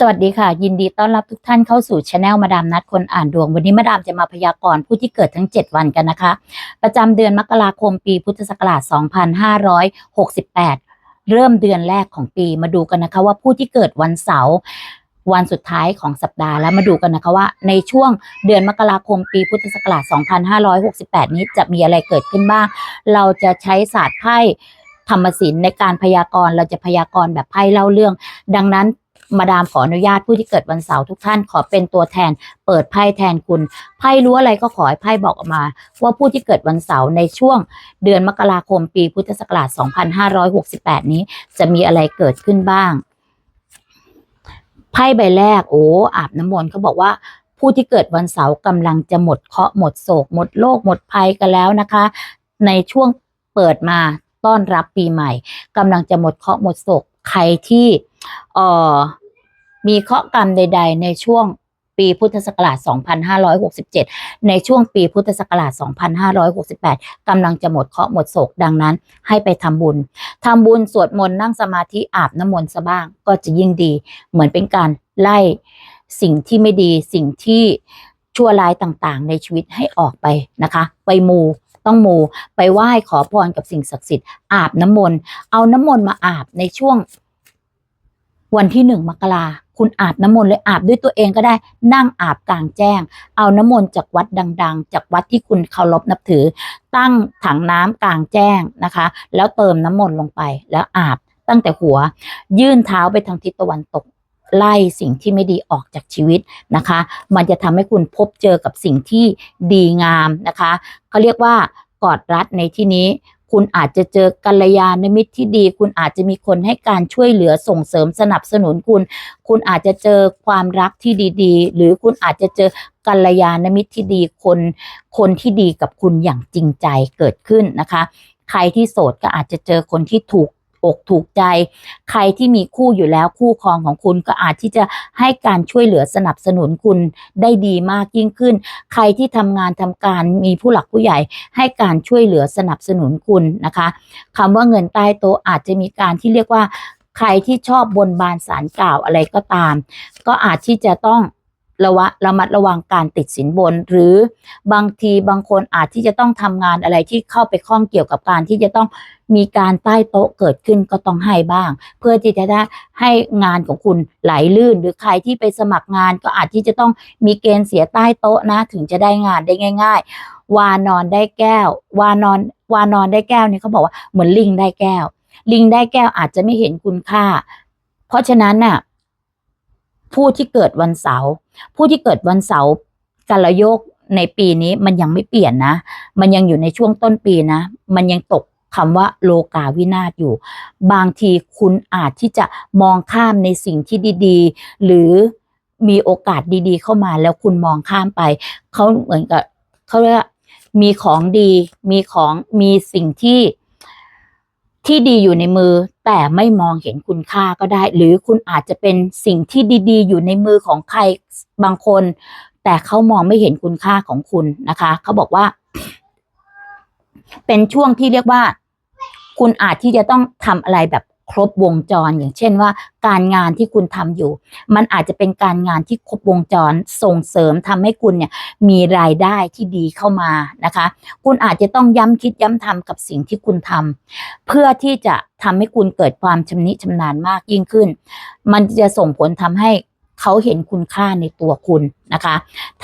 สวัสดีค่ะ ยินดีต้อนรับทุกท่านเข้าสู่ช anel มาดามนัดคนอ่านดวง วันนี้มาดามจะมาพยากรณ์ผู้ที่เกิดทั้ง 7 วันกันนะคะ ประจำเดือนมกราคมปีพุทธศักราช 2568 เริ่มเดือนแรกของปีมาดูกันนะคะว่าผู้ที่เกิดวันเสาร์วันสุดท้ายของสัปดาห์แล้วมาดูกันนะคะว่าในช่วงเดือนมกราคมปีพุทธศักราช 2568 นี้จะมีอะไรเกิดขึ้นบ้าง เราจะใช้ศาสตร์ไพ่ธรรมศิลป์ในการพยากรณ์เราจะพยากรณ์แบบไพ่เล่าเรื่อง ดังนั้น มาดามขออนุญาตผู้ที่เกิดวันเสาร์ทุกท่านขอเป็นตัวแทน เปิดไพ่แทนคุณไพ่รู้อะไรก็ขอให้ไพ่บอกออกมา ว่าผู้ที่เกิดวันเสาร์ในช่วงเดือนมกราคมปีพุทธศักราช 2568 นี้ จะมีอะไรเกิดขึ้นบ้างไพ่ใบแรกโอ้อาบน้ำมนต์เขาบอกว่าผู้ที่เกิดวันเสาร์กำลังจะหมดเคราะห์หมดโศก หมดโรคหมดภัยกันแล้วนะคะ ในช่วงเปิดมาต้อนรับปีใหม่กำลังจะหมดเคราะห์หมดโศกใครที่ เอ่อมีเคราะห์กรรมใด ๆ ในช่วงปีพุทธศักราช 2567 ในช่วงปีพุทธศักราช 2568 กำลังจะหมดเคราะห์หมดโศก ดังนั้น ให้ไปทำบุญ ทำบุญสวดมนต์นั่งสมาธิอาบน้ำมนต์ซะบ้าง ก็จะยิ่งดี เหมือนเป็นการไล่สิ่งที่ไม่ดี สิ่งที่ชั่วร้ายต่างๆ ในชีวิตให้ออกไปนะคะ ไปมูต้องมู ไปไหว้ขอพรกับสิ่งศักดิ์สิทธิ์ อาบน้ำมนต์ เอาน้ำมนต์มาอาบในช่วง วันที่หนึ่งมกราคุณอาบน้ำมนต์เลยอาบด้วยตัวเองก็ได้นั่งอาบกลางแจ้ง เอาน้ำมนต์จากวัดดัง ๆ จากวัดที่คุณเคารพนับถือ ตั้งถังน้ำกลางแจ้งนะคะ แล้วเติมน้ำมนต์ลงไป แล้วอาบตั้งแต่หัว ยื่นเท้าไปทางทิศตะวันตกไล่สิ่งที่ไม่ดีออกจากชีวิตนะคะ มันจะทำให้คุณพบเจอกับสิ่งที่ดีงามนะคะเขาเรียกว่ากอดรัดในที่นี้ คุณอาจจะเจอกัลยาณมิตรที่ดี คุณอาจจะมีคนให้การช่วยเหลือส่งเสริมสนับสนุนคุณ คุณอาจจะเจอความรักที่ดีๆ หรือคุณอาจจะเจอกัลยาณมิตรที่ดีคน คนที่ดีกับคุณอย่างจริงใจเกิดขึ้นนะคะ ใครที่โสดก็อาจจะเจอคนที่ถูก อกถูกใจ ใครที่มีคู่อยู่แล้วคู่ครองของคุณก็อาจที่จะให้การช่วยเหลือสนับสนุนคุณได้ดีมากยิ่งขึ้น ใครที่ทำงานทำการมีผู้หลักผู้ใหญ่ให้การช่วยเหลือสนับสนุนคุณนะคะคำว่าเงินใต้โต๊ะอาจจะมีการที่เรียกว่าใครที่ชอบบนบานสารกล่าวอะไรก็ตาม ก็อาจที่จะต้อง ระวะระมัดระวังการติดสินบน หรือบางทีบางคนอาจที่จะต้องทำงานอะไรที่เข้าไปข้องเกี่ยวกับการที่จะต้องมีการใต้โต๊ะเกิดขึ้นก็ต้องให้บ้าง เพื่อที่จะได้ให้งานของคุณไหลลื่น หรือใครที่ไปสมัครงานก็อาจที่จะต้องมีเกณฑ์เสียใต้โต๊ะนะ ถึงจะได้งานได้ง่าย ๆ วานอนได้แก้ว วานอนวานอนได้แก้วเนี่ยเขาบอกว่าเหมือนลิงได้แก้ว ลิงได้แก้วอาจจะไม่เห็นคุณค่า เพราะฉะนั้นน่ะ ผู้ที่เกิดวันเสาร์ผู้ที่เกิดวันเสาร์กาลโยกในปีนี้มันยังไม่เปลี่ยนนะ มันยังอยู่ในช่วงต้นปีนะ มันยังตกคำว่าโลกาวินาศอยู่ บางทีคุณอาจที่จะมองข้ามในสิ่งที่ดีๆ หรือมีโอกาสดีๆ เข้ามาแล้วคุณมองข้ามไป เขาเหมือนกับเขาเรียกมีของดี มีของมีสิ่งที่ที่ดีอยู่ในมือ แต่ไม่มองเห็นคุณค่าก็ได้ หรือคุณอาจจะเป็นสิ่งที่ดีๆ อยู่ในมือของใครบางคน แต่เขามองไม่เห็นคุณค่าของคุณนะคะเขาบอกว่า เป็นช่วงที่เรียกว่า คุณอาจที่จะต้องทำอะไรแบบ ครบวงจร อย่างเช่นว่า การงานที่คุณทำอยู่ มันอาจจะเป็นการงานที่ครบวงจรส่งเสริมทำให้คุณเนี่ยมีรายได้ที่ดีเข้ามานะคะ คุณอาจจะต้องย้ำคิดย้ำทำกับสิ่งที่คุณทำเพื่อที่จะทำให้คุณเกิดความชำนิชำนาญมากยิ่งขึ้น มันจะส่งผลทำให้เขาเห็นคุณค่าในตัวคุณนะคะ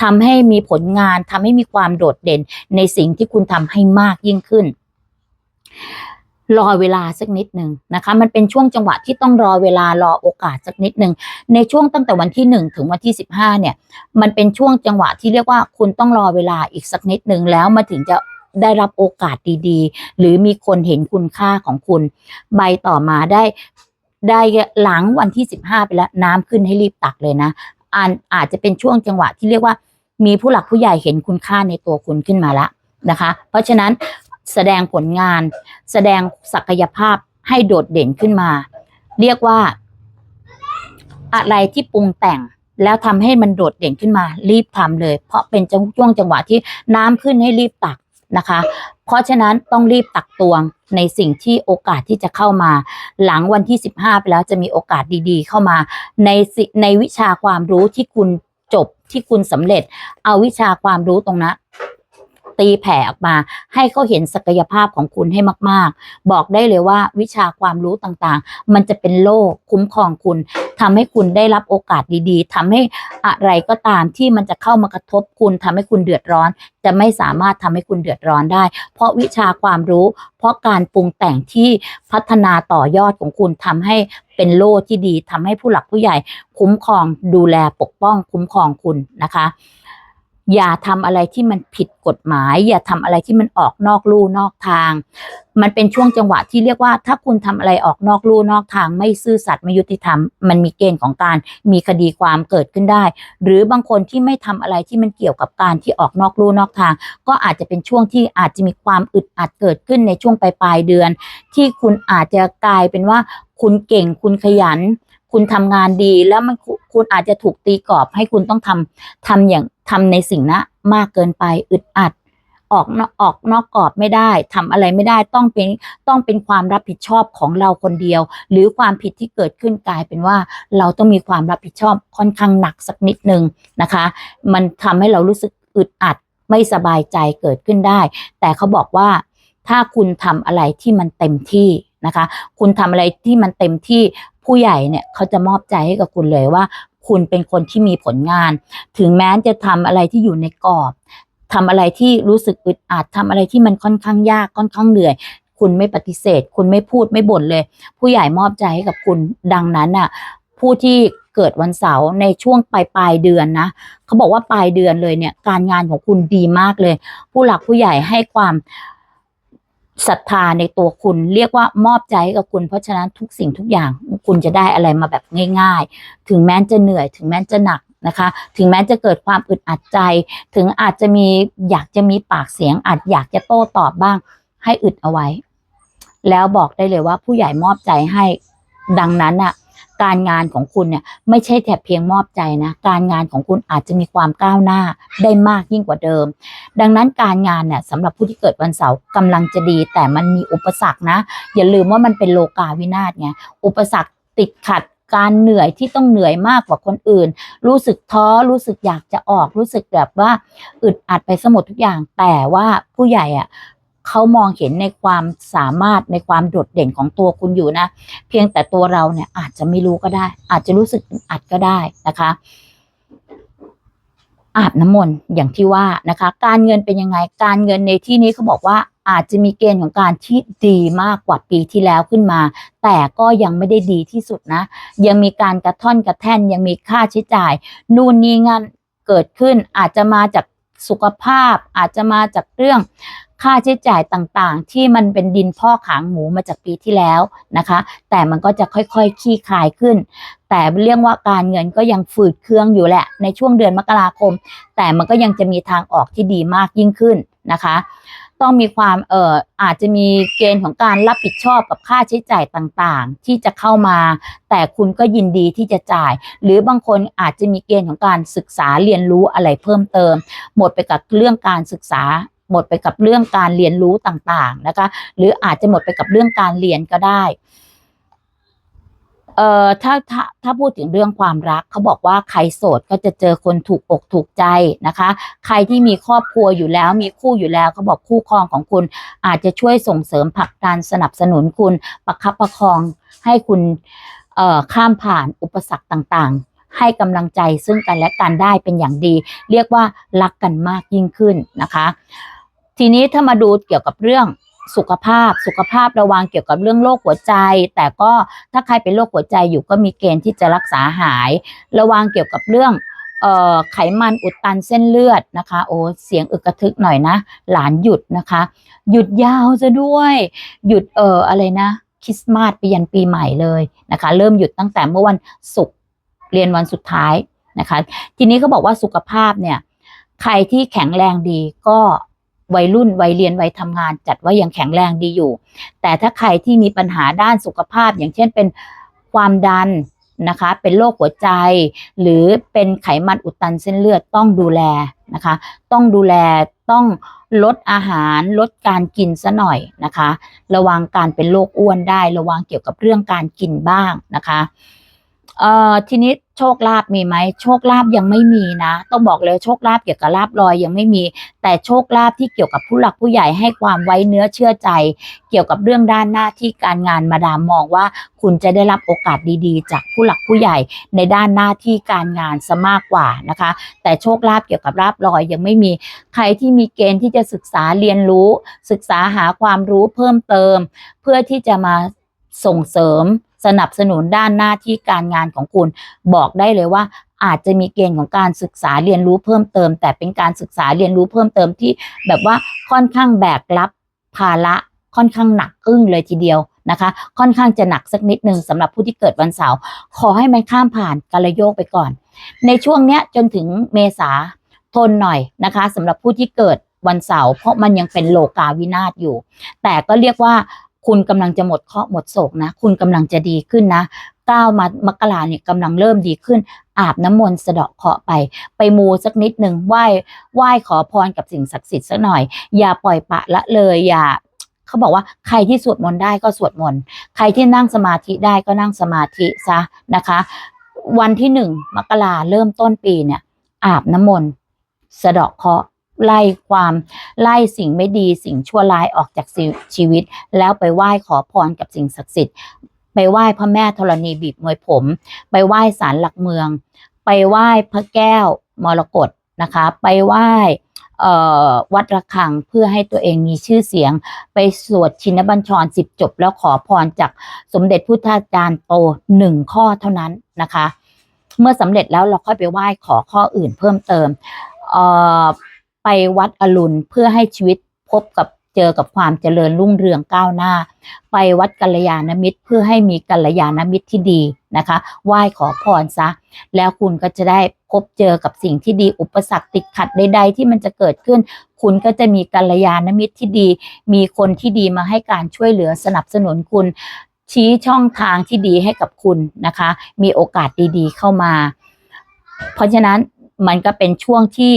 ทำให้มีผลงานทำให้มีความโดดเด่นในสิ่งที่คุณทำให้มากยิ่งขึ้น รอเวลาสักนิดหนึ่งนะคะ มันเป็นช่วงจังหวะที่ต้องรอเวลารอโอกาสสักนิดหนึ่งในช่วงตั้งแต่วันที่หนึ่งถึงวันที่สิบห้าเนี่ย มันเป็นช่วงจังหวะที่เรียกว่าคุณต้องรอเวลาอีกสักนิดหนึ่งแล้วมาถึงจะได้รับโอกาสดีๆ หรือมีคนเห็นคุณค่าของคุณ ใบต่อมาได้ได้หลังวันที่สิบห้าไปแล้วน้ำขึ้นให้รีบตักเลยนะอาจอาจจะเป็นช่วงจังหวะที่เรียกว่า มีผู้หลักผู้ใหญ่เห็นคุณค่าในตัวคุณขึ้นมาแล้วนะคะ เพราะฉะนั้น แสดงผลงาน แสดงศักยภาพให้โดดเด่นขึ้นมา เรียกว่า อะไรที่ปรุงแต่งแล้วทำให้มันโดดเด่นขึ้นมา รีบทำเลย เพราะเป็นช่วงจังหวะที่น้ำขึ้นให้รีบตักนะคะ เพราะฉะนั้นต้องรีบตักตวงในสิ่งที่โอกาสที่จะเข้ามา หลังวันที่ 15 ไปแล้วจะมีโอกาสดีๆ เข้ามา ในในวิชาความรู้ที่คุณจบที่คุณสำเร็จ เอาวิชาความรู้ตรงนั้น ตีแผ่ออกมา ให้เขาเห็นศักยภาพของคุณให้มาก ๆ บอกได้เลยว่าวิชาความรู้ต่างๆ มันจะเป็นโล่คุ้มครองคุณทำให้คุณได้รับโอกาสดีๆทำให้อะไรก็ตามที่มันจะเข้ามากระทบคุณทำให้คุณเดือดร้อน จะไม่สามารถทำให้คุณเดือดร้อนได้ เพราะวิชาความรู้ เพราะการปรุงแต่งที่พัฒนาต่อยอดของคุณทำให้เป็นโล่ที่ดีทำให้ผู้หลักผู้ใหญ่ คุ้มครองดูแลปกป้องคุ้มครองคุณนะคะ อย่าทำอะไรที่มันผิดกฎหมาย อย่าทำอะไรที่มันออกนอกลู่นอกทาง มันเป็นช่วงจังหวะที่เรียกว่า ถ้าคุณทำอะไรออกนอกลู่นอกทาง ไม่ซื่อสัตย์ไม่ยุติธรรม มันมีเกณฑ์ของการมีคดีความเกิดขึ้นได้ หรือบางคนที่ไม่ทำอะไรที่มันเกี่ยวกับการที่ออกนอกลู่นอกทาง ก็อาจจะเป็นช่วงที่อาจจะมีความอึดอัดเกิดขึ้นในช่วงปลายปลายเดือน ที่คุณอาจจะกลายเป็นว่า คุณเก่งคุณขยัน คุณทำงานดีแล้วมันคุคุณอาจจะถูกตีกรอบให้คุณต้องทำทำอย่าง ทำในสิ่งนั้นมากเกินไปอึดอัด ออกนอกออกนอกกรอบไม่ได้ทำอะไรไม่ได้ต้องเป็นต้องเป็นความรับผิดชอบของเราคนเดียว หรือความผิดที่เกิดขึ้นกลายเป็นว่า เราต้องมีความรับผิดชอบค่อนข้างหนักสักนิดนึงนะคะ มันทำให้เรารู้สึกอึดอัดไม่สบายใจเกิดขึ้นได้ แต่เขาบอกว่าถ้าคุณทำอะไรที่มันเต็มที่นะคะ คุณทำอะไรที่มันเต็มที่ผู้ใหญ่เนี่ยเขาจะมอบใจให้กับคุณเลยว่า คุณเป็นคนที่มีผลงาน ถึงแม้จะทำอะไรที่อยู่ในกรอบทำอะไรที่รู้สึกอึดอัดทำอะไรที่มันค่อนข้างยากค่อนข้างเหนื่อย คุณไม่ปฏิเสธ คุณไม่พูดไม่บ่นเลย ผู้ใหญ่มอบใจให้กับคุณดังนั้นน่ะผู้ที่เกิดวันเสาร์ในช่วงปลายปลายเดือนนะเขาบอกว่าปลายเดือนเลยเนี่ยการงานของคุณดีมากเลย ผู้หลักผู้ใหญ่ให้ความ ศรัทธาในตัวคุณเรียกว่ามอบใจให้กับคุณ เพราะฉะนั้นทุกสิ่งทุกอย่างคุณจะได้อะไรมาแบบง่าย ๆ ถึงแม้จะเหนื่อยถึงแม้จะหนักนะคะ ถึงแม้จะเกิดความอึดอัดใจ ถึงอาจจะมีอยากจะมีปากเสียงอาจอยากจะโต้ตอบบ้าง ให้อึดเอาไว้ แล้วบอกได้เลยว่าผู้ใหญ่มอบใจให้ดังนั้นน่ะการงานของคุณเนี่ยไม่ใช่แค่เพียงมอบใจนะ การงานของคุณอาจจะมีความก้าวหน้าได้มากยิ่งกว่าเดิม ดังนั้นการงานเนี่ยสำหรับผู้ที่เกิดวันเสาร์กำลังจะดี แต่มันมีอุปสรรคนะ อย่าลืมว่ามันเป็นโลกาวินาศไงอุปสรรคติดขัดการเหนื่อยที่ต้องเหนื่อยมากกว่าคนอื่น รู้สึกท้อรู้สึกอยากจะออกรู้สึกแบบว่าอึดอัดไปสมดทุกอย่าง แต่ว่าผู้ใหญ่อะเขามองเห็นในความสามารถในความโดดเด่นของตัวคุณอยู่นะ เพียงแต่ตัวเราเนี่ยอาจจะไม่รู้ก็ได้ อาจจะรู้สึกอัดก็ได้นะคะ อาบน้ำมนต์อย่างที่ว่านะคะ การเงินเป็นยังไงการเงินในที่นี้เขาบอกว่าอาจจะมีเกณฑ์ของการที่ดีมากกว่าปีที่แล้วขึ้นมา แต่ก็ยังไม่ได้ดีที่สุดนะ ยังมีการกระท่อนกระแท่นยังมีค่าใช้จ่าย นู่นนี่งั้นเกิดขึ้นอาจจะมาจากสุขภาพ อาจจะมาจากเรื่อง ค่าใช้จ่ายต่างๆ ที่มันเป็นดินพ่อขางหมูมาจากปีที่แล้วนะคะ แต่มันก็จะค่อยๆคลี่คลายขึ้น แต่เรื่องว่าการเงินก็ยังฝืดเครื่องอยู่แหละในช่วงเดือนมกราคม แต่มันก็ยังจะมีทางออกที่ดีมากยิ่งขึ้นนะคะ ต้องมีความเอ่ออาจจะมีเกณฑ์ของการรับผิดชอบกับค่าใช้จ่ายต่างๆ ที่จะเข้ามา แต่คุณก็ยินดีที่จะจ่าย หรือบางคนอาจจะมีเกณฑ์ของการศึกษาเรียนรู้อะไรเพิ่มเติม หมดไปกับเรื่องการศึกษา หมดไปกับเรื่องการเรียนรู้ต่างๆนะคะ หรืออาจจะหมดไปกับเรื่องการเรียนก็ได้เอ่อถ้าถ้าถ้าพูดถึงเรื่องความรักเขาบอกว่าใครโสดก็จะเจอคนถูกอกถูกใจนะคะ ใครที่มีครอบครัวอยู่แล้ว มีคู่อยู่แล้วเขาบอกคู่ครองของคุณ อาจจะช่วยส่งเสริมผลักดันสนับสนุนคุณประคับประคองให้คุณเอ่อข้ามผ่านอุปสรรคต่างๆ ให้กำลังใจซึ่งกันและกันได้เป็นอย่างดี เรียกว่ารักกันมากยิ่งขึ้นนะคะ ทีนี้ถ้ามาดูเกี่ยวกับเรื่องสุขภาพสุขภาพระวังเกี่ยวกับเรื่องโรคหัวใจ แต่ก็ถ้าใครเป็นโรคหัวใจอยู่ก็มีเกณฑ์ที่จะรักษาหาย ระวังเกี่ยวกับเรื่องออไขมันอุดตันเส้นเลือดนะคะ โอ้เสียงอึกกระทึกหน่อยนะ หลานหยุดนะคะ หยุดยาวจะด้วย หยุดเอออะไรนะคริสต์มาสไปยันปีใหม่เลยนะคะ เริ่มหยุดตั้งแต่เมื่อวันศุกร์ เรียนวันสุดท้ายนะคะ ทีนี้เขาบอกว่าสุขภาพเนี่ย ใครที่แข็งแรงดีก็วัยรุ่นวัยเรียนวัยทำงาน จัดว่ายังแข็งแรงดีอยู่ แต่ถ้าใครที่มีปัญหาด้านสุขภาพ อย่างเช่นเป็นความดันนะคะ เป็นโรคหัวใจ หรือเป็นไขมันอุดตันเส้นเลือดต้องดูแลนะคะ ต้องดูแลต้องลดอาหารลดการกินซะหน่อยนะคะ ระวังการเป็นโรคอ้วนได้ ระวังเกี่ยวกับเรื่องการกินบ้างนะคะ เอ่อทีนี้โชคลาภมีไหมโชคลาภยังไม่มีนะ ต้องบอกเลยโชคลาภเกี่ยวกับลาบลอยยังไม่มี แต่โชคลาภที่เกี่ยวกับผู้หลักผู้ใหญ่ให้ความไว้เนื้อเชื่อใจ เกี่ยวกับเรื่องด้านหน้าที่การงานมาดามมองว่า คุณจะได้รับโอกาสดีๆ จากผู้หลักผู้ใหญ่ในด้านหน้าที่การงานซะมากกว่านะคะ แต่โชคลาภเกี่ยวกับลาบลอยยังไม่มีใครที่มีเกณฑ์ที่จะศึกษาเรียนรู้ ศึกษาหาความรู้เพิ่มเติม เพื่อที่จะมาส่งเสริม สนับสนุนด้านหน้าที่การงานของคุณ บอกได้เลยว่าอาจจะมีเกณฑ์ของการศึกษาเรียนรู้เพิ่มเติม แต่เป็นการศึกษาเรียนรู้เพิ่มเติมที่ แบบว่าค่อนข้างแบกรับภาระค่อนข้างหนักอึ้งเลยทีเดียวนะคะ ค่อนข้างจะหนักสักนิดหนึ่งสำหรับผู้ที่เกิดวันเสาร์ขอให้มันข้ามผ่านกาลโยกไปก่อน ในช่วงเนี้ยจนถึงเมษาทนหน่อยนะคะสำหรับผู้ที่เกิดวันเสาร์เพราะมันยังเป็นโลกาวินาศอยู่ แต่ก็เรียกว่า คุณกำลังจะหมดเคราะห์หมดโศกนะ คุณกำลังจะดีขึ้นนะก้าวมามกราเนี่ยกำลังเริ่มดีขึ้น อาบน้ำมนต์สะเดาะเคราะห์ไป ไปมูสักนิดหนึ่งไหว้ไหว้ขอพรกับสิ่งศักดิ์สิทธิ์สักหน่อย อย่าปล่อยปะละเลยอย่าเขาบอกว่าใครที่สวดมนต์ได้ก็สวดมนต์ใครที่นั่งสมาธิได้ก็นั่งสมาธิซะนะคะ วันที่หนึ่งมกราเริ่มต้นปีเนี่ย อาบน้ำมนต์สะเดาะเคราะห์ ไล่ความไล่สิ่งไม่ดีสิ่งชั่วร้ายออกจากชีวิต แล้วไปไหว้ขอพรกับสิ่งศักดิ์สิทธิ์ไปไหว้พระแม่ธรณีบีบมวยผม ไปไหว้ศาลหลักเมือง ไปไหว้พระแก้วมรกตนะคะ ไปไหว้วัดระฆังเพื่อให้ตัวเองมีชื่อเสียง ไปสวดชินบัญชรสิบจบ แล้วขอพรจากสมเด็จพุทธาจารย์โตหนึ่งข้อเท่านั้นนะคะ เมื่อสำเร็จแล้วเราค่อยไปไหว้ขอข้ออื่นเพิ่มเติมเอ่อ ไปวัดอรุณเพื่อให้ชีวิตพบกับเจอกับความเจริญรุ่งเรืองก้าวหน้า ไปวัดกัลยาณมิตร เพื่อให้มีกัลยาณมิตรที่ดีนะคะไหว้ขอพรซะ แล้วคุณก็จะได้พบเจอกับสิ่งที่ดีอุปสรรคติดขัดใด ๆ ที่มันจะเกิดขึ้น คุณก็จะมีกัลยาณมิตรที่ดี มีคนที่ดีมาให้การช่วยเหลือสนับสนุนคุณ ชี้ช่องทางที่ดีให้กับคุณนะคะ มีโอกาสดีๆ เข้ามา เพราะฉะนั้นมันก็เป็นช่วงที่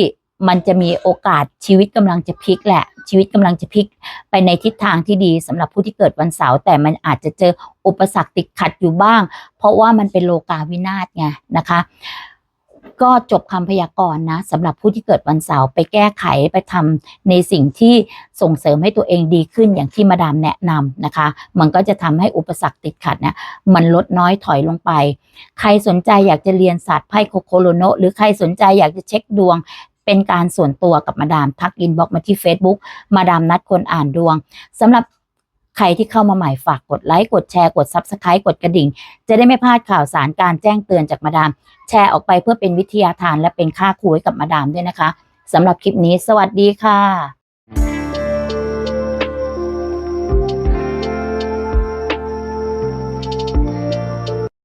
มันจะมีโอกาสชีวิตกำลังจะพลิกแหละ ชีวิตกำลังจะพลิกไปในทิศทางที่ดีสำหรับผู้ที่เกิดวันเสาร์แต่มันอาจจะเจออุปสรรคติดขัดอยู่บ้าง เพราะว่ามันเป็นโลกาวินาศไงนะคะ ก็จบคำพยากรณ์นะสำหรับผู้ที่เกิดวันเสาร์ไปแก้ไขไปทำในสิ่งที่ส่งเสริมให้ตัวเองดีขึ้นอย่างที่มาดามแนะนำนะคะ มันก็จะทำให้อุปสรรคติดขัดเนี่ยมันลดน้อยถอยลงไป ใครสนใจอยากจะเรียนศาสตร์ไพ่โคโคโลโนหรือใครสนใจอยากจะเช็คดวง เป็นการส่วนตัวกับมาดามทักอินบ็อกมาที่ Facebook มาดามนัดคนอ่านดวงสำหรับใครที่เข้ามาใหม่ฝากกดไลค์กดแชร์กด Subscribe กดกระดิ่ง จะได้ไม่พลาดข่าวสารการแจ้งเตือนจากมาดาม แชร์ออกไปเพื่อเป็นวิทยาทานและเป็นค่าครูให้กับมาดามด้วยนะคะสำหรับคลิปนี้ สวัสดีค่ะ